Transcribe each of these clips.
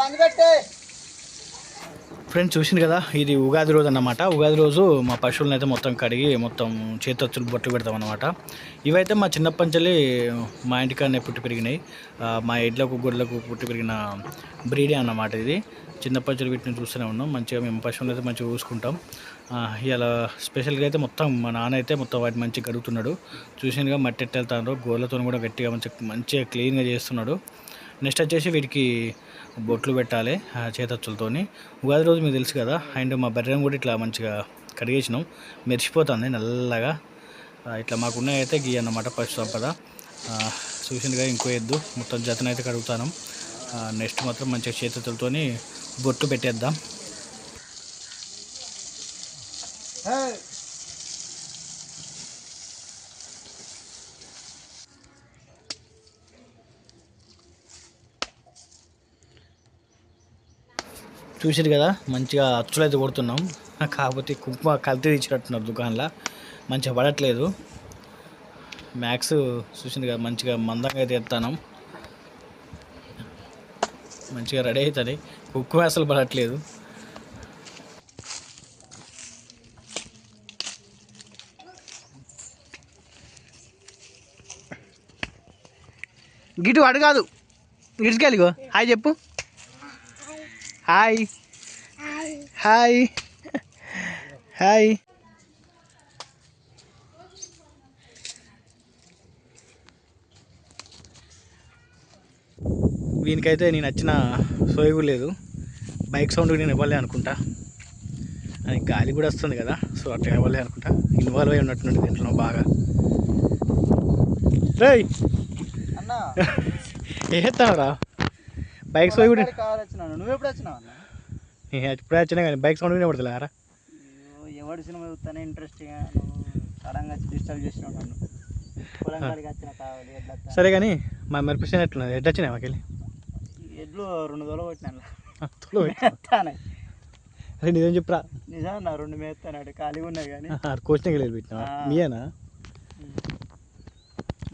బంద్ పెట్టే ఫ్రెండ్స్ చూసింది కదా ఇది ఉగాది రోజు అన్నమాట. ఉగాది రోజు మా పశువులను అయితే మొత్తం కడిగి మొత్తం చేతొచ్చులు బొట్లు పెడతాం అనమాట ఇవైతే మా చిన్నప్పంచలి మా ఇంటికాడనే పుట్టి పెరిగినాయి. మా ఎడ్లకు గొడ్లకు పుట్టి పెరిగిన బ్రీడే అన్నమాట ఇది. చిన్నప్పంచలు వీటిని చూస్తూనే ఉన్నాం. మంచిగా మేము పశువులను అయితే మంచిగా చూసుకుంటాం. ఇలా స్పెషల్గా అయితే మొత్తం మా నాన్న అయితే మొత్తం వాటిని మంచిగా కడుగుతున్నాడు. చూసినగా మట్టి ఎట్టు గోళ్ళతో కూడా గట్టిగా మంచిగా మంచిగా క్లీన్గా చేస్తున్నాడు. నెక్స్ట్ వచ్చేసి వీటికి బొట్లు పెట్టాలి ఆ చేతచ్చులతోని. ఉగాది రోజు మీకు తెలుసు కదా అండ్ మా బర్రెను కూడా ఇట్లా మంచిగా కడిగేసినాం. మెరిసిపోతుంది నల్లగా. ఇట్లా మాకున్నాయి అయితే గీ అన్నమాట పశు సంపద ఆ, చూసిందిగా ఇంకో ఎద్దు మొత్తం జతనైతే అయితే కడుగుతాను నెక్స్ట్ మాత్రం మంచిగా చేతులతో బొట్టు పెట్టేద్దాం. చూసారు కదా మంచిగా అచ్చులు అయితే కొడుతున్నాం. కాకపోతే కుంకుమ కల్తీ తీసినట్టున్నారు దుకాణంలో. మంచిగా పడట్లేదు. మ్యాక్స్ చూసింది కదా మంచిగా మందంగా అయితే ఎత్తాను మంచిగా రెడీ అవుతుంది. కుక్కు అసలు పడట్లేదు. గిటు అడగాదు కాదు. ఇటుకెళ్ళిగో. హాయ్ చెప్పు. హాయ్. హాయ్. హాయ్. వీనికైతే నేను నచ్చిన సోయగు లేదు. బైక్ సౌండ్ నేను ఇవ్వలే అనుకుంటా. అని గాలి కూడా వస్తుంది కదా సో అట్లా ఇవ్వలే అనుకుంటా. ఇన్వాల్వ్ అయి ఉన్నట్టున్నది దీంట్లో బాగా. రేయ్. అన్న. ఏస్తావరా బైక్ సోయి కూడా నువ్వు ఎప్పుడు వచ్చినావు ఇప్పుడే వచ్చినా కానీ బైక్ సౌండ్ వినపడతలేరా అయ్యో, ఎవడి సినిమా చూస్తానే ఇంట్రెస్ట్గా నువ్వు సడన్గా డిస్టర్బ్ చేసినావు నన్ను. పొలం కాడికి వచ్చిన కావాలి ఎట్లా? సరే కానీ మా మెరిపిషన్ ఎట్లున్నది? ఎట్లా వచ్చినాయి మాకెళ్ళి? ఎడ్లు రెండు దోల కొట్టినాను తులు అరే నిజం చెప్పురా. నిజం నా రెండు మేస్తాను ఖాళీగా ఉన్నాయి కానీ. కోచింగ్ వెళ్ళి పెట్టినా. మీయేనా?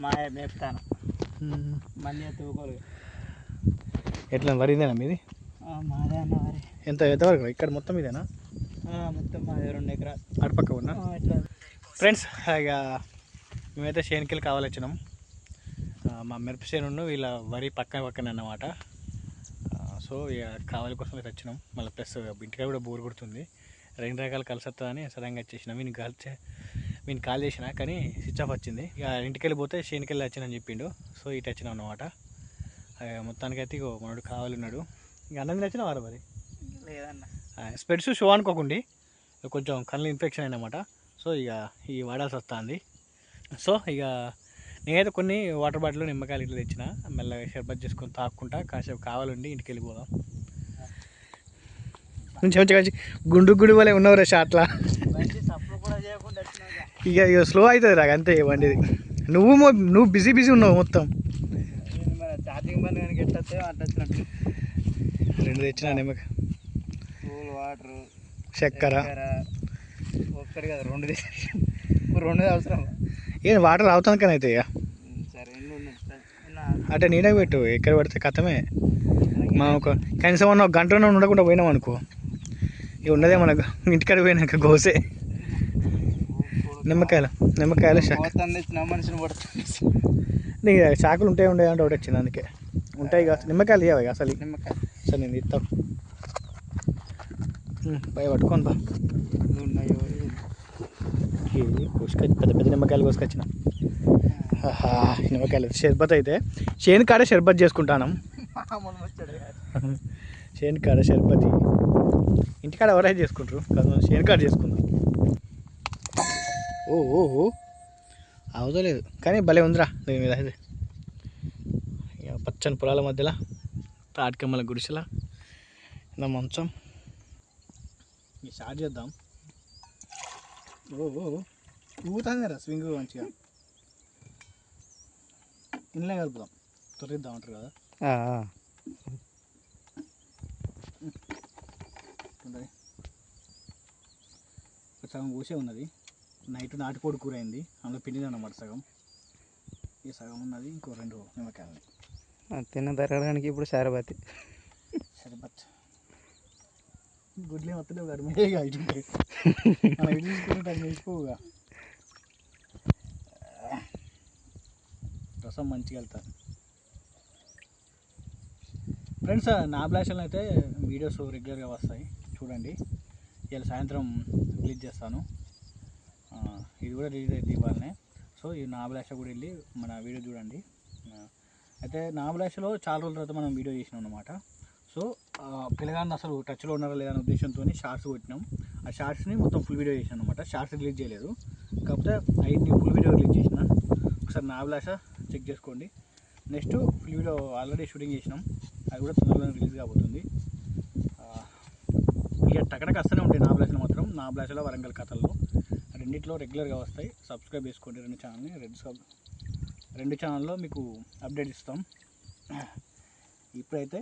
మా మేపుతాను మళ్ళీ తూకోలు ఎట్లా వరిందేనా మీది? మాదే అన్న ఎంత ఎంతవరకు ఇక్కడ మొత్తం ఇదేనా? మొత్తం మాది రెండు ఎకరాలు. అటుపక్క ఉన్నా ఫ్రెండ్స్ ఇక మేమైతే చేనుకెళ్ళి కావాలి వచ్చినాం ఆ, మా మిరప చేను వీళ్ళ వరి పక్కన పక్కన అన్నమాట. సో ఇక కావాలి కోసం అయితే వచ్చినాం మళ్ళీ ప్లస్ ఇంటికాడ కూడా బోర్ కొడుతుంది. రెండు రకాలు కలిసి వస్తుందని సడన్గా వచ్చేసినాం వీని కలిసి వీని కాల్ చేసిన కానీ స్విచ్ ఆఫ్ వచ్చింది. ఇక ఇంటికి వెళ్ళిపోతే చేనుకెళ్ళి వచ్చినని చెప్పిండు. సో ఇటు వచ్చినాం అన్నమాట. ఆ, మొత్తానికైతే ఇగో మనోడు కావాలన్నాడు. ఇక అన్నం వచ్చిన వారు మరి? లేదన్న. స్పెడ్స్ షో అనుకోకండి. కొంచెం కళ్ళు ఇన్ఫెక్షన్ అయినమాట సో ఇక ఈ వాడాల్సి వస్తుంది. సో ఇక నేనైతే కొన్ని వాటర్ బాటిల్ నిమ్మకాయలు ఇట్లా తెచ్చిన. మెల్లగా షర్బత్ చేసుకొని తాక్కుంటా. కాసేపు కావాలండి ఇంటికి వెళ్ళిపోదాం. మంచి మంచి మంచి గుండు గుడి వలె ఉన్నవరా షాట్లా. ఇక ఇక స్లో అవుతుంది రా అంతే బండిది. నువ్వు నువ్వు బిజీ బిజీ ఉన్నావు మొత్తం. వచ్చినట్టు. రెండు తెచ్చిన నిమ్మక కూల్ వాటర్ చక్కెర. ఒక్కటి కదా రెండు రెండు అవసరం. ఏం వాటర్ అవుతాను కానీ అయితే ఇక. అంటే నేనే పెట్టు ఎక్కడ పడితే కథమే. మనం ఒక కనీసం మనం ఒక గంటలో ఉండకుండా పోయినాం అనుకో. ఇక ఉన్నదే మనకు. ఇంటికాడ పోయినాక గోసే. నిమ్మకాయలు నిమ్మకాయలు మనిషిని పడుతుంది. నీకు శాఖలు ఉంటాయి ఉండే అంటే ఒకటి వచ్చింది అందుకే. ఉంటాయి కదా. నిమ్మకాయలు ఇవ్వ అసలు? నిమ్మకాయ సరే నేను ఇస్తాం పై. పట్టుకోను బా ఉన్నాయో కోసుకొచ్చి పెద్ద పెద్ద నిమ్మకాయలు కోసుకొచ్చిన. నిమ్మకాయలు. షర్బత్ అయితే చేను కాడ షర్బత్ చేసుకుంటాను. చేను కాడ షర్బత్ ఇంటికాడ ఎవరైతే చేసుకుంటారు? కదా చేను కాడ చేసుకుందాం. ఓ ఓ ఓ. అవదలేదు కానీ భలే ఉందిరా దీని మీద అయితే. పచ్చని పొలాల మధ్యలో. తాటికమ్మల గుడిసెల. నా మంచం. స్టార్ట్ చేద్దాం. ఓ ఊగుతుంది రా స్వింగ్ మంచిగా. ఇంట్లో కలుపుదాం. తొరిద్దాం అంటారు కదా. సగం కోసే ఉన్నది. నైట్ నాటుకోడి కూర అయింది. అందులో పిండి అన్నమాట సగం. ఈ సగం ఉన్నది. ఇంకో రెండు నిమ్మకాయలు. తిన్న తరగడానికి ఇప్పుడు సరబతి గుడ్లే మొత్తం కదా ఇటు మనం ఇటు తీసుకుంటే అది రసం మంచిగా వెళ్తాను ఫ్రెండ్స్ నా బ్లాషన్లో అయితే వీడియోస్ రెగ్యులర్గా వస్తాయి. చూడండి. ఇవాళ సాయంత్రం రిలీజ్ చేస్తాను. ఇది కూడా రిలీజ్ అయితే ఇవ్వాలనే సో ఈ నా బ్లాష కూడా వెళ్ళి మన వీడియో చూడండి. అయితే నా చాలా రోజుల తర్వాత మనం వీడియో చేసినాం అనమాట సో పిల్లగాన్ని అసలు టచ్లో ఉన్నారా లేదా అనే ఉద్దేశంతో షార్ట్స్ కొట్టినాం. ఆ షార్ట్స్ని మొత్తం ఫుల్ వీడియో చేసాను అనమాట షార్ట్స్ రిలీజ్ చేయలేదు. కాకపోతే ఐదుని ఫుల్ వీడియో రిలీజ్ చేసిన. ఒకసారి నా చెక్ చేసుకోండి. Next full video already shooting చేసినాం. అది కూడా తొందరలో రిలీజ్ కాబోతుంది. ఇక టకటక వస్తూనే ఉంటాయి నా మాత్రం. నా వరంగల్ కథల్లో. రెండిట్లో రెగ్యులర్గా వస్తాయి. సబ్స్క్రైబ్ చేసుకోండి. రెండు ఛానల్ని రెడ్ సబ్ రెండు ఛానల్లో మీకు అప్డేట్ ఇస్తాం. ఇప్పుడైతే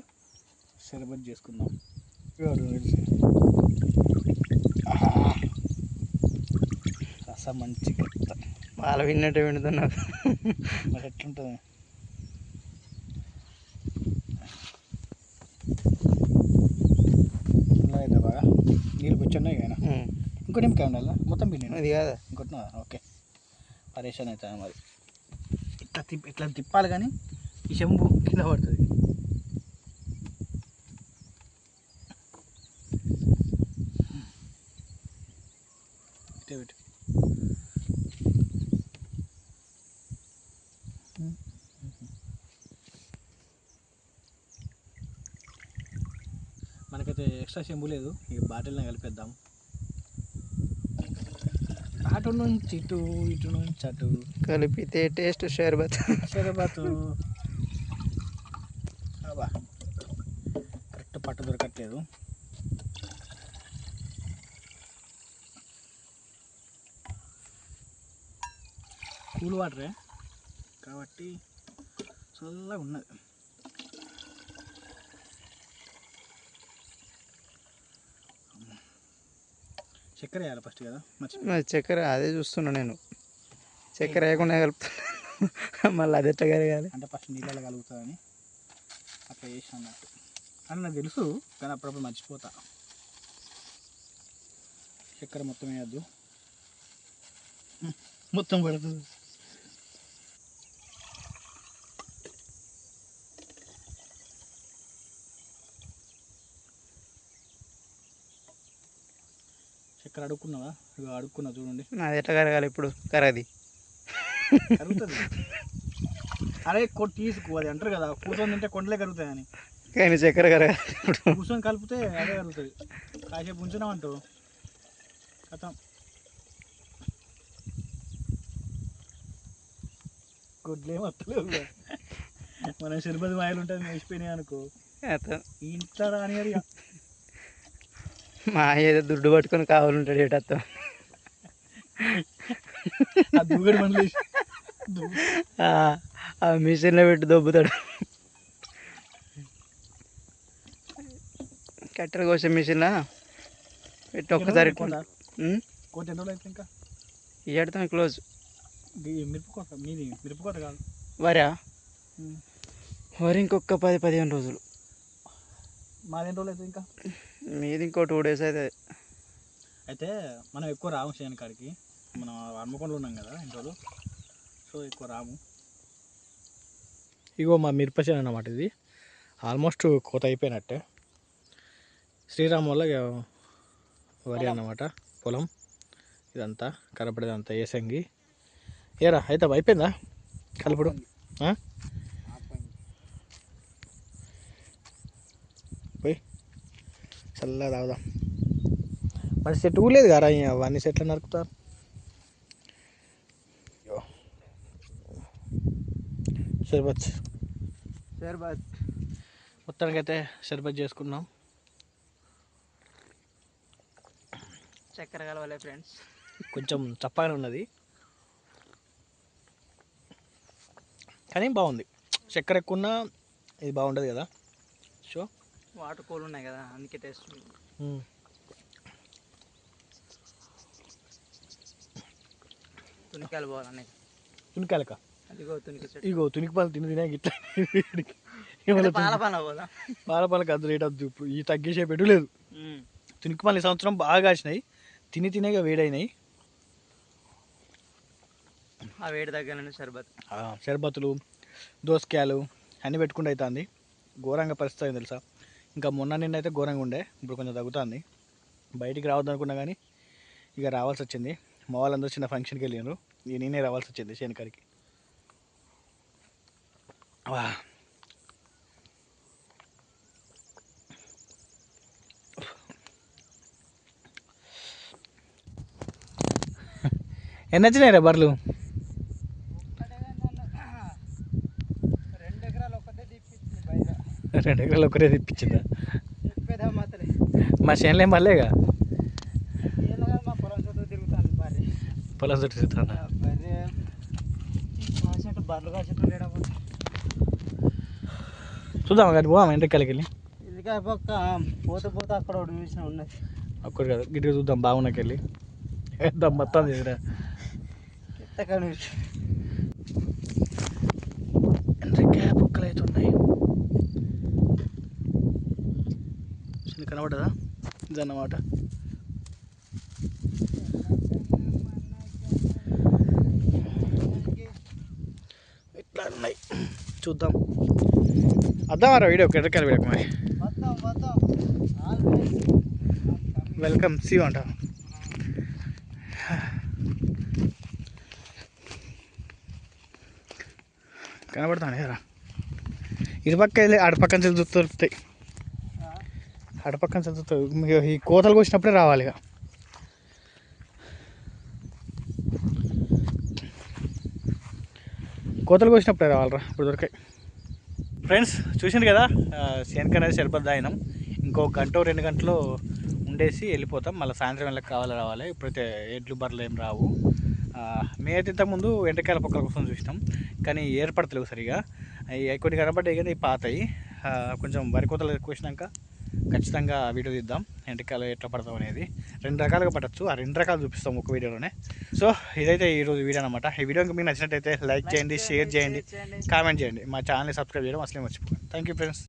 షర్బత్ చేసుకుందాం. రసం మంచిగా వాళ్ళ విన్నట్టు వింటున్నావు మరి ఎట్లుంటుంది? అయితే బాగా నీళ్ళు కూర్చున్నాయి కానీ ఇంకో నిమ్మకాయ ఉండాలా? మొత్తం పిండి. అది కాదా. ఇంకోటి ఓకే. పరేషాన్ అవుతాను మరి? ఇట్లా తిప్పి ఇట్లా తిప్పాలి కానీ ఈ చెంబు కింద పడుతుంది. పెట్టు. మనకైతే ఎక్స్ట్రా చెంబు లేదు. ఈ బాటిల్ని కలిపేద్దాం. అటు నుంచి ఇటు ఇటు నుంచి అటు. కలిపితే టేస్ట్ షర్బత్. షరబతు. అబ్బా కరెక్ట్ పట్టు దొరకట్లేదు. కూల్ వాటరే. కాబట్టి చల్లగా ఉన్నది. చక్కెర వేయాలి ఫస్ట్ కదా? మరి చక్కెర అదే చూస్తున్నా నేను. చక్కెర వేయకుండా కలుపుతున్నా మళ్ళీ అది ఎట్లా కరగాలి అంటే ఫస్ట్ నీళ్ళలో కలుగుతుందని అట్లా చేసి అన్నట్టు. అని నాకు తెలుసు కానీ అప్పుడప్పుడు మర్చిపోతా. చక్కెర మొత్తం వేయద్దు. మొత్తం పడుతుంది చక్కెర అడుక్కున్నావా? ఇక అడుక్కున్నా చూడండి. అది ఎట్లా కరగాలి ఇప్పుడు? కరగది. కరుగుతుంది. అరే కొట్టి తీసుకో అది అంటారు కదా కూర్చొని తింటే కొండలే కరుగుతాయని కానీ చక్కెర కరగాలి ఇప్పుడు? కూర్చొని కలిపితే అదే కలుగుతుంది కాసేపు ఉంచినాం అంటూ. కథం. గుడ్లే ఇక. మనం సిరిబది మాయలు ఉంటుంది వేసిపోయినాయి అనుకో. ఇంట్లో రాని. మా ఏదో దుడ్డు పట్టుకొని కావాలంటాడు ఏటత్తం ఆ మిషన్లో పెట్టి దొబ్బుతాడు. కట్టెల కోసే మిషన్లో? పెట్టి ఒక్కసారి క్లోజ్. ఈ కాదు. వరా. వరి ఇంకొక పది పదిహేను రోజులు. మాది ఎన్ని రోజులు అయితే ఇంకా? మీది ఇంకో టూ డేస్ అయితే. అయితే మనం ఎక్కువ రాము చేయని కాడికి. మనం హన్మకొండలో ఉన్నాం కదా రోజులు సో ఎక్కువ రాము. ఇగో మా మిరపచేను అన్నమాట ఇది. ఆల్మోస్ట్ కోత అయిపోయినట్టే. శ్రీరామ్ వల్ల ఇక వరి అన్నమాట. పొలం. ఇదంతా కనపడేదంతా ఏసంగి ఏరా అయితే అయిపోయిందా? కలుపుడు ఆ? పోయి చల్లగా తాగుదాం. మరి చెట్టు కూడా లేదు కదా అవన్నీ చెట్లు నరుకుతారు. షర్బత్. షర్బత్. మొత్తానికి అయితే షర్బత్ చేసుకున్నాం. చక్కెర కలవాలి ఫ్రెండ్స్. కొంచెం చప్పగానే ఉన్నది. కానీ బాగుంది. చక్కెర ఎక్కువ ఇది బాగుంటుంది కదా. సో వాటర్ కూల్ ఉన్నాయి కదా అందుకే టేస్ట్ తునికాయలు పోవాలని తునికాయలక? అదిగో తునికి ఇగో తునికి పాలు తిని తినే గిట్లా. అంటే పాల పన పోదా? పాల పాలకు అంత రేట్ వద్దు ఇప్పుడు. ఈ తగ్గేసే పెట్టు లేదు. తునికి పాలు ఈ సంవత్సరం బాగా కాసినాయి. తిని తినేగా వేడైనాయి. ఆ వేడి దగ్గర షర్బత్. షర్బతులు దోసకాయలు అన్నీ పెట్టుకుంటూ అవుతుంది ఘోరంగా పరిస్థితి తెలుసా? ఇంకా మొన్న నిన్న అయితే ఘోరంగా ఉండే ఇప్పుడు కొంచెం తగ్గుతుంది. బయటికి రావద్దు అనుకున్నా కానీ ఇక రావాల్సి వచ్చింది. మా వాళ్ళందరూ చిన్న ఫంక్షన్కి వెళ్ళినారు ఇక నేనే రావాల్సి వచ్చింది శనికరికి వా. ఎన్ని వచ్చినాయి రా బర్లు రెండు ఎకరాలు ఒక్కటే తిప్పించింది బయట రెండు ఎకరాలు ఒకరే తెప్పించిందా? మా చేనులేం పర్లేగా పొలం చుట్టూ తిరుగుతాను చూద్దాం కానీ పోదాం వెళ్ళి? పక్క పోతే పోతే అక్కడ ఒకటి చూసిన ఉన్నది. అక్కడ కాదు గిట్టిగా చూద్దాం బాగున్నాకి వెళ్ళి వేద్దాం మొత్తం ఎక్కడ ఎండ్రికాయ బుక్కలు అయితే ఉన్నాయి చిన్న కనబడదా? ఇదన్నమాట ఇట్లా ఉన్నాయి. చూద్దాం. అద్దామారా వీడియో? ఎక్కడ వీడియో మరి. వెల్కమ్ సీ అంట. కనబడతాను రా. ఇటు పక్క వెళ్ళి ఆడ పక్కన దొరుకుతాయి అటుపక్కన పక్కన ఈ కోతలు కోసినప్పుడే రావాలి ఇక కోతలు కోసినప్పుడే రావాలిరా ఇప్పుడు దొరికాయి. ఫ్రెండ్స్ చూసింది కదా శనక అనేది షర్బత్ తాగినాం ఇంకో గంట రెండు గంటలు ఉండేసి వెళ్ళిపోతాం. మళ్ళీ సాయంత్రం వెళ్ళక కావాలి రావాలి. ఇప్పుడైతే ఎడ్లు బర్రెలు ఏం రావు. ఆ, మేమైతే ఇంతకుముందు ఎండకాయల పొక్కల కోసం చూసినాం. కానీ ఏర్పడతలేవు సరిగా. అవి కొన్ని కనబడ్డాయి కానీ పాతాయి. కొంచెం వరి కోతలు ఎక్కువ ఖచ్చితంగా వీడియో తీద్దాం. ఎండకాయలు ఎట్లా పడతాం అనేది. రెండు రకాలుగా పట్టచ్చు. ఆ రెండు రకాలు చూపిస్తాం ఒక వీడియోలోనే. సో ఇదైతే ఈరోజు వీడియో అనమాట ఈ వీడియో మీకు నచ్చినట్టయితే లైక్ చేయండి షేర్ చేయండి కామెంట్ చేయండి. మా ఛానల్ని సబ్స్క్రైబ్ చేయడం అసలే మర్చిపోకండి. Thank you friends